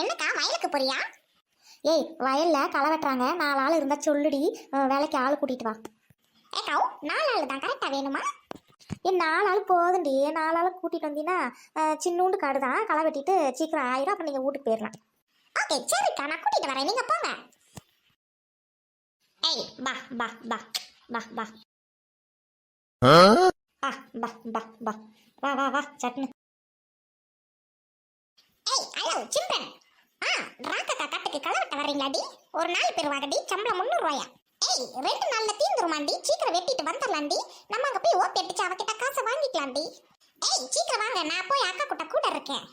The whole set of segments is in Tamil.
என்னக்கா வயலுக்கு போறியா? ஏய் வயலில் களை வெட்டுறாங்க. நாலு ஆள் இருந்தால் சொல்லுடி. வேலைக்கு ஆள் கூட்டிகிட்டு வா. ஏக்கா நாலு ஆள் தான் கரெக்டாக வேணுமா? ஏன் நாலு ஆள் போதுண்டி. நாலு ஆள் கூட்டிகிட்டு வந்தீங்கன்னா சின்னூண்டு காடு தான் களை வெட்டிட்டு சீக்கிரம் ஆயிரும். அப்புறம் நீங்கள் வீட்டுக்கு போயிடலாம் ஓகே சரிக்கா. நான் கூட்டிகிட்டு வரேன். நீங்கள் போங்க. ஏய் பா பா பா பா பா பா பா பா பா வா வா வா. சட்னு. ஏய் ஹலோ சிம்ரன். ஆ ராக்கக்கா கட்டுக்கு கலவட்ட வர்றீங்களாடி? ஒரு நாள் பெறுவாங்கடி சம்பளம் முந்நூறு ரூபாயா ஏய் ரெண்டு நாள்ல தீந்துருமாண்டி சீக்கிரம் வெட்டிட்டு வந்துடலாண்டி நம்ம அங்க போய் ஓப்பி அடிச்சு அவகிட்ட காசை வாங்கிக்கலாம்டி ஏய் சீக்கிரம் வாங்க நான் போய் அக்கா கூட்ட கூட இருக்கேன்.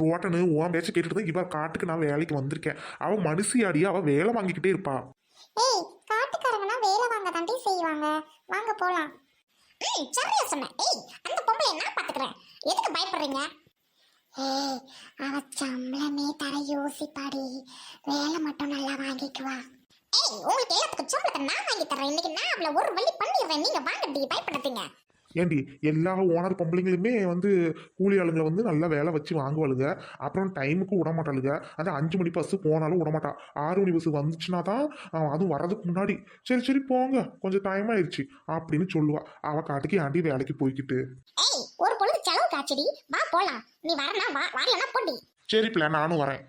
ரோட்டனு உன் பேச்ச கேட்டுட்டு தான் இவ காட்டுக்கு நான் வேலைக்கு வந்திருக்கேன். அவ மனுஷியாடி அவ வேலை வாங்கிக்கிட்டே இருப்பா. ஏய் காட்டுக்காரங்கன்னா தாண்டி செய்வாங்க வாங்க. போலாம். ஏய் சரியா சொன்ன. ஏய் அந்த பொம்பளை நான் பாத்துக்கிறேன். எதுக்கு பயப்படுறீங்க? ஏய் அவ சம்பளமே தர யோசிப்பாடி. வேலை மட்டும் நல்லா வாங்கிக்குவா ஏய் உங்களுக்கு எல்லாத்துக்கும் சம்பளத்தை நான் வாங்கி தரேன் இன்னைக்கு நான் அவளை ஒரு வழி பண்ணிடுறேன். நீங்க இப்படி பயப்படுத்தீங்க ஏண்டி எல்லா ஓனர் பொம்பளைங்களுமே வந்து கூலி ஆளுங்களை வந்து நல்லா வேலை வச்சு வாங்குவாளுங்க. அப்புறம் டைமுக்கு விட மாட்டாளுங்க அந்த அஞ்சு மணி பஸ் போனாலும் விட மாட்டா ஆறு மணி பஸ் வந்துச்சுன்னா தான் அதுவும் வர்றதுக்கு முன்னாடி சரி சரி போங்க. கொஞ்சம் டைம் ஆயிடுச்சு அப்படின்னு சொல்லுவா. அவ காட்டுக்கு ஆண்டி வேலைக்கு போய்க்கிட்டு? ஏய் ஒரு பொழுது செலவு காய்ச்சடி வா போலாம். நீ வரனா வா வரலனா போடி சரி பிள்ளை நானும் வரேன்.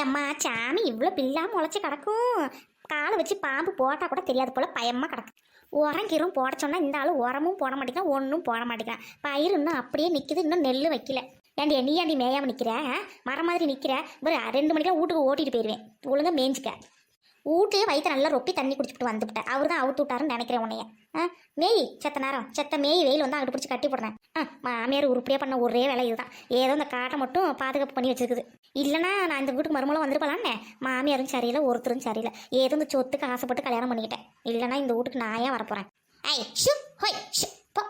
ஏம்மா சாமி இவ்வளோ பில்லாம முளைச்சி கிடக்கும். காலை வச்சு பாம்பு போட்டால் கூட தெரியாது போல் பயமாக கிடக்கு. உரங்கிரும் போட சொன்னால் இந்த ஆள் உரமும் போட மாட்டேங்கிறான் ஒன்றும் போட மாட்டேங்கிறான். பயிர் இன்னும் அப்படியே நிற்கிது இன்னும் நெல் வைக்கல. ஏண்டி நீ ஏண்டி மேயாம நிற்கிற மரம் மாதிரி நிற்கிற ஒரு ரெண்டு மணிக்கெல்லாம் வீட்டுக்கு ஓட்டிகிட்டு போயிடுவேன் ஒழுங்காக மேய்ஞ்சிக்க. வீட்லேயே வயிற்று நல்லா ரொப்பி தண்ணி குடிச்சுட்டு வந்துவிட்டேன் அவர் தான் அவுத்து விட்டாருன்னு நினைக்கிறேன் உன்னைய. ஆ மேய் செத்த நேரம். செத்த மேய் வெயில் வந்து அங்கிட்டு பிடிச்சி கட்டி போடுறேன். ஆ மாமியார் உருப்படியாக பண்ண ஒரே வேலை இதுதான். ஏதோ இந்த காட்டை மட்டும் பாதுகாப்பு பண்ணி வச்சிருக்குது. இல்லைனா நான் இந்த வீட்டுக்கு மருமலம் வந்துருப்பலான்னே மாமியாரும் சரியில்லை ஒருத்தரும் சரியில்லை. ஏதோ இந்த சொத்துக்கு ஆசைப்பட்டு கல்யாணம் பண்ணிக்கிட்டேன். இல்லைன்னா இந்த வீட்டுக்கு நான் ஏன் வரப்போகிறேன் ஐ ஷு ஹோய் ஷு போ.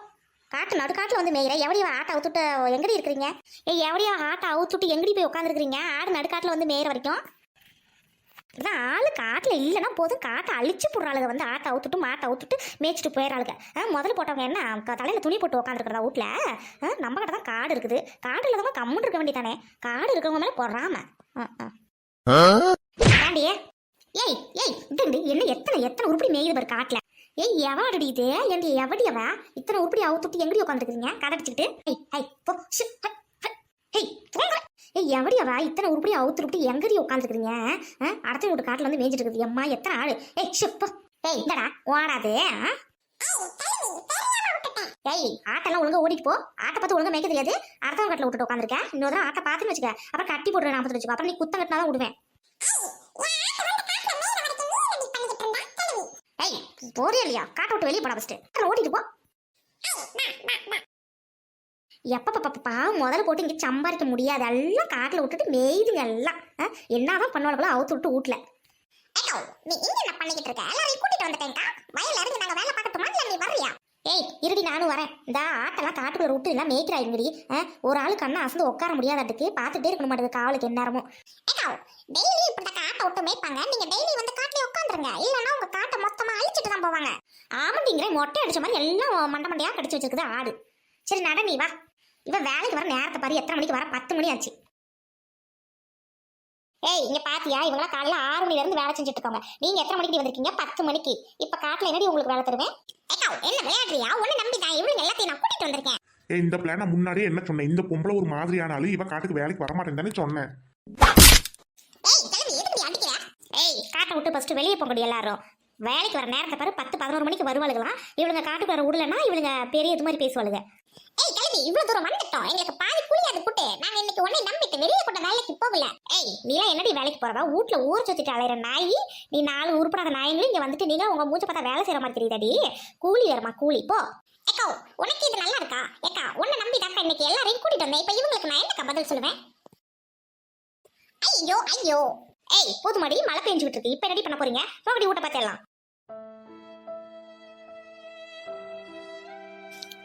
காட்டு நடு காட்டில் வந்து மேய்கிறேன் எவடியோ ஆட்டை அவுத்துட்டு எங்கடி இருக்கிறீங்க? ஏய் எவடியோ ஆட்டை அவுத்துட்டு எங்கடி போய் உட்காந்துருக்கிறீங்க ஆடு நடுக்காட்டில் வந்து மேயிற வரைக்கும். இதான் ஆளு காட்டில் இல்லைன்னா போதும். காட்டை அழிச்சு போடுறாளுங்க வந்து ஆட்டை அவுத்துட்டு மாட்டை அவுத்துட்டு மேய்ச்சிட்டு போயிடறாளுங்க முதல்ல போட்டவங்க என்ன? தலையில துணி போட்டு உட்காந்துருக்கிறதா வீட்டில் நம்ம கிட்ட தான் காடு இருக்குது. காடு இல்லாதவங்க கம்முன்னு இருக்க வேண்டியதானே காடு இருக்கவங்க மேலே போடுறாம ஏண்டியே ஏய் ஏய் இதுண்டு என்ன எத்தனை எத்தனை உருப்படி மேயுது பாரு காட்டில். ஏய் எவாடி இது? ஏண்டி எவடி அவ இத்தனை உருப்படி அவுத்துட்டு எங்கடி உட்காந்துருக்கீங்க கதை அடிச்சுக்கிட்டு. ஏய் ஹை போ. ஹேய் ஏய் எவடி அவ இத்தனை உருப்படி அவுத்துட்டு எங்கடி உட்காந்துருக்குறீங்க அடுத்த வீட்டு காட்டில் வந்து மேய்ஞ்சிட்டு இருக்குது. எம்மா எத்தனை ஆளு? ஏய் ஷு ஏய் இந்தடா ஓடாது ஏய் ஆட்டெல்லாம் ஒழுங்கா ஓடிட்டு போ. ஆட்டை பார்த்து ஒழுங்கா மேய்க்க தெரியாது. அடுத்த காட்டில் விட்டுட்டு உட்காந்துருக்கேன் இன்னொரு தடவை ஆட்டை பார்த்துன்னு வச்சுக்க. அப்புறம் கட்டி போட்டுருவேன் நான் வச்சுக்கோ. அப்புறம் நீ குத்தம் கட்டினா தான் விடுவேன். ஏய் போறியா இல்லையா? காட்டை விட்டு வெளியே போடா ஃபஸ்ட்டு ஓடிட்டு போ. எப்பப்பப்பா முதல்ல போட்டு இங்கே சம்பாதிக்க முடியாது. எல்லாம் காட்டில் விட்டுட்டு மேய்துங்க எல்லாம். ஆ, என்னதான் பண்ணுவாங்களோ அவுத்து விட்டு வீட்ல நீ இங்க என்ன பண்ணிக்கிட்டு இருக்க? எல்லாரையும் கூட்டிட்டு வந்துட்டேன்க்கா. வயல்ல இருந்து நாங்க வேலை பார்க்கட்டுமா? இல்ல நீ வர்றியா? ஏய் இருடி நானும் வரேன். இந்த ஆட்டெல்லாம் காட்டுக்குள்ள விட்டு எல்லாம் மேய்க்கிறாங்கடி ஆ, ஒரு ஆளு கண்ணை அசந்து உட்கார முடியாதாட்டுக்கு பார்த்துட்டே இருக்க மாட்டேங்குது காவலுக்கு எந்நேரமும் ஏக்கா டெய்லி இப்படி காட்டை விட்டு மேய்ப்பாங்க. நீங்க டெய்லி வந்து காட்டுல உட்காந்துருங்க. இல்லைன்னா உங்க காட்டை மொத்தமா அழிச்சிட்டு தான் போவாங்க. ஆமாண்டிங்கிற மொட்டை அடிச்ச மாதிரி எல்லாம் மண்டை மண்டையா கடிச்சு வச்சிருக்குது ஆடு. சரி நட நீ வா. இவன் வேலைக்கு வர நேரத்தை பாரு எத்தனை மணிக்கு வர? பத்து மணி ஆச்சு ஏய் இங்க பாத்தியா? இவங்களாம் காலையில ஆறு மணில இருந்து வேலை செஞ்சுட்டு இருக்காங்க நீங்க எத்தனை மணிக்கு வந்திருக்கீங்க? பத்து மணிக்கு. இப்ப காட்டுல என்னடி உங்களுக்கு வேலை தருவேன்? என்ன விளையாடுறியா? உன்னை நம்பி தான் இவங்க எல்லாத்தையும் நான் கூட்டிட்டு வந்திருக்கேன். ஏய் இந்த பிளான் நான் முன்னாடியே என்ன சொன்னேன் இந்த பொம்பளை ஒரு மாதிரியான ஆளு காட்டுக்கு வேலைக்கு வரமாட்டேன்னு தானே சொன்னேன் ஏய் காட்டை விட்டு ஃபர்ஸ்ட் வெளியே போங்கடி எல்லாரும். வேலைக்கு வர நேரத்தை பாரு பத்து பதினோரு மணிக்கு வருவாளுங்களாம் இவளுங்க காட்டுக்கு வர விடலன்னா இவளுங்க பெரிய இது மாதிரி பேசுவாளுங்க ஏய் இவ்வளவு தூரம் வந்துட்டோம். எங்களுக்கு பாதி கூலி அது நாங்க இன்னைக்கு உன்னை நம்பிட்டு வெளியே கூட வேலைக்கு போகல. ஏய் நீலாம் என்னடி வேலைக்கு போறவா வீட்ல ஊர் சுத்திட்டு அலையிற நாய். நீ நாலு உருப்படாத நாயங்களும் இங்க வந்துட்டு நீங்க உங்க மூச்சை பார்த்தா வேலை செய்யற மாதிரி தெரியுதாடி? கூலி வேறமா கூலி. போ. ஏக்கா உனக்கு இது நல்லா இருக்கா? ஏக்கா உன்னை நம்பி தாக்கா இன்னைக்கு எல்லாரையும் கூட்டிட்டு வந்தேன். இப்ப இவங்களுக்கு நான் என்னக்கா பதில் சொல்லுவேன்? ஐயோ ஐயோ. ஏய் போதுமாடி மழை பெஞ்சுக்கிட்டு இருக்கு. இப்ப ரெடி பண்ண போறீங்க? போகடி ஊட்ட பார்த்தேலாம்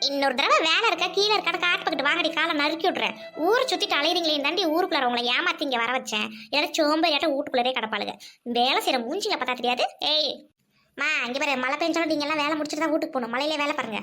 இன்னொரு தடவை வேலை இருக்கா கீழே இருக்காத காட்டுப்பட்டு வாங்கடி காலை நறுக்கி விட்றேன் ஊரை சுற்றிட்டு அலையிறீங்களே தாண்டி ஊருக்குள்ள உங்களை ஏமாத்தி இங்கே வர வச்சேன். ஏன்னா சோம்பேறியாட்ட வீட்டுக்குள்ளே கிடப்பாளுங்க. வேலை செய்கிற மூஞ்சிங்க பார்த்தா தெரியாது. ஏய் மா இங்கே பாரு மழை பெஞ்சாலும் நீங்கள் எல்லாம் வேலை முடிச்சுட்டு தான் வீட்டுக்கு போகணும். மழையிலே வேலை பாருங்க.